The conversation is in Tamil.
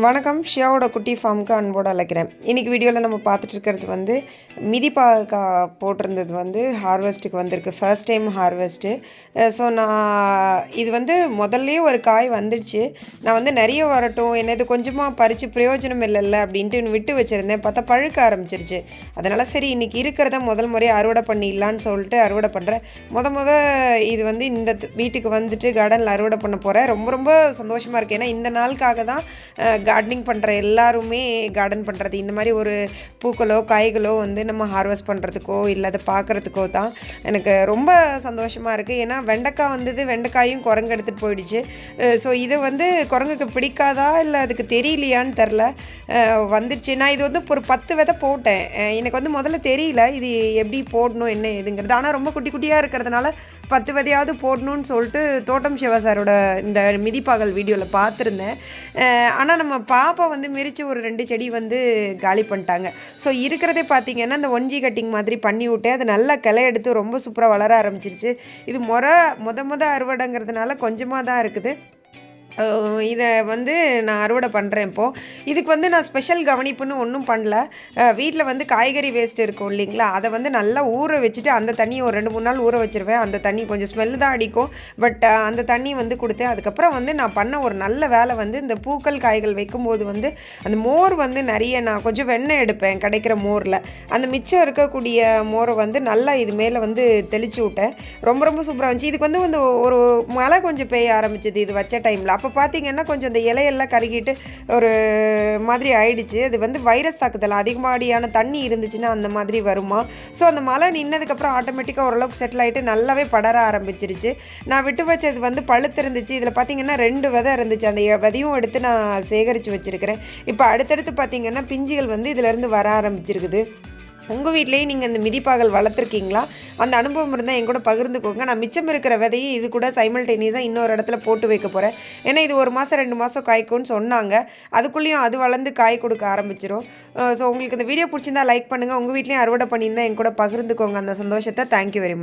வணக்கம். ஷியாவோட குட்டி ஃபார்முக்கு அன்போடு அழைக்கிறேன். இன்றைக்கி வீடியோவில் நம்ம பார்த்துட்டு இருக்கிறது வந்து மிதிப்பா கா போட்டிருந்தது வந்து ஹார்வெஸ்ட்டுக்கு வந்திருக்கு. ஃபர்ஸ்ட் டைம் ஹார்வெஸ்ட்டு ஸோ நான் இது வந்து முதல்லே ஒரு காய் வந்துடுச்சு. நான் வந்து நிறைய வரட்டும் என்னது கொஞ்சமாக பறித்து பிரயோஜனம் இல்லைல்ல அப்படின்ட்டு விட்டு வச்சுருந்தேன். பார்த்தா பழுக்க ஆரம்பிச்சிருச்சு. அதனால் சரி இன்றைக்கி இருக்கிறத முதல் முறையாக அறுவடை பண்ணிடலான்னு சொல்லிட்டு அறுவடை பண்ணுறேன் முத முத இது வந்து இந்த வீட்டுக்கு வந்துட்டு கார்டனில் அறுவடை பண்ண போகிறேன் ரொம்ப ரொம்ப சந்தோஷமாக இருக்குது ஏன்னா இந்த நாளுக்காக தான் கார்டனிங் பண்ணுற எல்லாருமே கார்டன் பண்ணுறது இந்த மாதிரி ஒரு பூக்களோ காய்களோ வந்து நம்ம ஹார்வெஸ்ட் பண்ணுறதுக்கோ இல்லை அதை பார்க்குறதுக்கோ தான் எனக்கு ரொம்ப சந்தோஷமாக இருக்குது ஏன்னா வெண்டைக்காய் வந்தது வெண்டைக்காயும் குரங்கு எடுத்துகிட்டு போயிடுச்சு. ஸோ இது வந்து குரங்குக்கு பிடிக்காதா இல்லை அதுக்கு தெரியலையான்னு தெரில வந்துடுச்சு. நான் இது வந்து ஒரு பத்து விதை போட்டேன். எனக்கு வந்து முதல்ல தெரியல இது எப்படி போடணும் என்ன ஏதுங்கிறது. ஆனால் ரொம்ப குட்டி குட்டியாக இருக்கிறதுனால பத்து விதையாவது போடணும்னு சொல்லிட்டு தோட்டம் சிவா சாரோட இந்த மிதிப்பாகல் வீடியோவில் பார்த்துருந்தேன். ஆனால் நம்ம பாப்பா வந்து மிரிச்சு ஒரு ரெண்டு செடி வந்து காலி பண்ணிட்டாங்க. ஸோ இருக்கிறதே பார்த்தீங்கன்னா அந்த ஒன்ஜி கட்டிங் மாதிரி பண்ணி விட்டு அது நல்லா கிளை எடுத்து ரொம்ப சூப்பராக வளர ஆரம்பிச்சிருச்சு. இது முறை முத முத அறுவடைங்கிறதுனால கொஞ்சமாக தான் இருக்குது. இதை வந்து நான் அறுவடை பண்ணுறேன் இப்போது இதுக்கு வந்து நான் ஸ்பெஷல் கவனிப்புன்னு ஒன்றும் பண்ணல. வீட்டில் வந்து காய்கறி வேஸ்ட் இருக்கும் இல்லைங்களா? அதை வந்து நல்லா ஊற வச்சுட்டு அந்த தண்ணியை ஒரு ரெண்டு மூணு நாள் ஊற வச்சிருவேன். அந்த தண்ணி கொஞ்சம் ஸ்மெல் தான் அடிக்கும். பட் அந்த தண்ணி வந்து கொடுத்தேன். அதுக்கப்புறம் வந்து நான் பண்ண ஒரு நல்ல வேலை வந்து இந்த பூக்கள் காய்கள் வைக்கும்போது வந்து அந்த மோர் வந்து நிறைய நான் கொஞ்சம் வெண்ணெய் எடுப்பேன் கிடைக்கிற மோரில். அந்த மிச்சம் இருக்கக்கூடிய மோரை வந்து நல்லா இது மேலே வந்து தெளிச்சு விட்டேன். ரொம்ப ரொம்ப சூப்பராக இருந்துச்சு. இதுக்கு வந்து வந்து ஒரு மழை கொஞ்சம் பெய்ய ஆரம்பிச்சது. இது வச்ச டைமில் அப்போ பார்த்தீங்கன்னா கொஞ்சம் இந்த இலையெல்லாம் கருகிட்டு ஒரு மாதிரி ஆயிடுச்சு. அது வந்து வைரஸ் தாக்குதல். அதிகமாடியான தண்ணி இருந்துச்சுன்னா அந்த மாதிரி வருமா? ஸோ அந்த மழை நின்னதுக்கப்புறம் ஆட்டோமேட்டிக்காக ஓரளவுக்கு செட்டில் ஆகிட்டு நல்லாவே படர ஆரம்பிச்சிருச்சு. நான் விட்டு வச்சது வந்து பழுத்து இருந்துச்சு. இதில் பார்த்தீங்கன்னா ரெண்டு விதை இருந்துச்சு. அந்த விதையும் எடுத்து நான் சேகரித்து வச்சுருக்கிறேன். இப்போ அடுத்தடுத்து பார்த்தீங்கன்னா பிஞ்சுகள் வந்து இதிலேருந்து வர ஆரம்பிச்சிருக்குது. உங்கள் வீட்லேயும் நீங்கள் இந்த மிதிப்பாகல் வளர்த்துருக்கீங்களா? அந்த அனுபவம் இருந்தால் என் கூட பகிர்ந்துக்கோங்க. நான் மிச்சம் இருக்கிற விதையும் இது கூட சைமல்டேனியஸாக இன்னொரு இடத்துல போட்டு வைக்க போகிறேன் ஏன்னா இது ஒரு மாதம் ரெண்டு மாதம் காய்க்கும்னு சொன்னாங்க. அதுக்குள்ளேயும் அது வளர்ந்து காய் கொடுக்க ஆரம்பிச்சிடும் ஸோ உங்களுக்கு இந்த வீடியோ பிடிச்சிருந்தா லைக் பண்ணுங்கள் உங்கள் வீட்லேயும் அறுவடை பண்ணியிருந்தால் என் கூட பகிர்ந்துக்கோங்க. அந்த சந்தோஷத்தை. Thank you very much